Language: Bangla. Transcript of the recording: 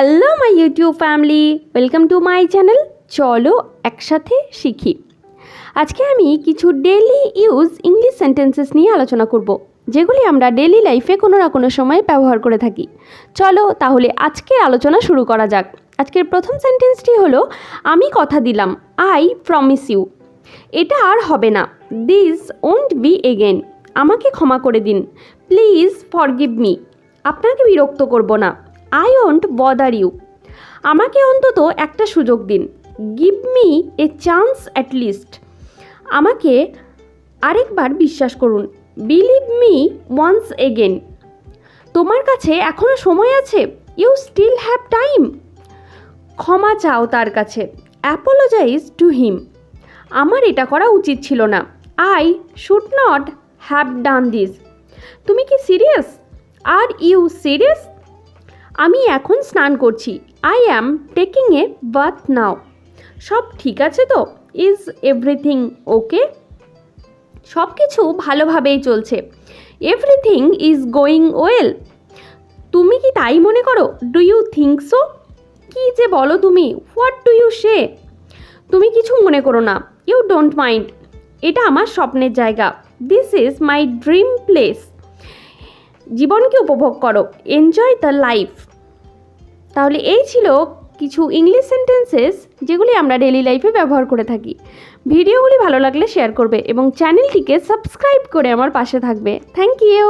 Hello my YouTube family welcome to my channel চলো একসাথে শিখি। আজকে আমি কিছু ডেলি ইউজ ইংলিশ সেন্টেন্সেস নিয়ে আলোচনা করব, যেগুলি আমরা ডেলি লাইফে কোনো না কোনো সময় ব্যবহার করে থাকি। চলো তাহলে আজকের আলোচনা শুরু করা যাক। আজকের প্রথম সেন্টেন্সটি হলো, আমি কথা দিলাম। আই প্রমিস ইউ এটা আর হবে না। দিস ওন্ট বি এগেন আমাকে ক্ষমা করে দিন। প্লিজ ফরগিভ মি আপনাকে বিরক্ত করব না। I won't bother you. আমাকে অন্তত একটা সুযোগ দিন। Give me a chance at least. আমাকে আরেকবার বিশ্বাস করুন। বিলিভ মি ওয়ান্স এগেন তোমার কাছে এখনও সময় আছে? You still have time. ক্ষমা চাও তার কাছে। Apologise to him. আমার এটা করা উচিত ছিল না। I should not have done this. তুমি কি সিরিয়াস? Are you serious? আমি এখন স্নান করছি। I am taking a bath now সব ঠিক আছে তো? ইজ এভরিথিং ওকে সব কিছু ভালোভাবেই চলছে। এভরিথিং ইজ গোয়িং ওয়েল তুমি কি তাই মনে করো? ডু ইউ থিঙ্ক সো কী যে বলো তুমি? হোয়াট ডু ইউ সে তুমি কিছু মনে করো না। ইউ ডোন্ট মাইন্ড এটা আমার স্বপ্নের জায়গা। This is my dream place জীবনকে উপভোগ করো এনজয় দ্য লাইফ তাহলে এই ছিল কিছু ইংলিশ সেন্টেন্সেস যেগুলি আমরা ডেলি লাইফে ব্যবহার করে থাকি। ভিডিওগুলি ভালো লাগলে শেয়ার করবে এবং চ্যানেলটিকে সাবস্ক্রাইব করে আমার পাশে থাকবে। Thank you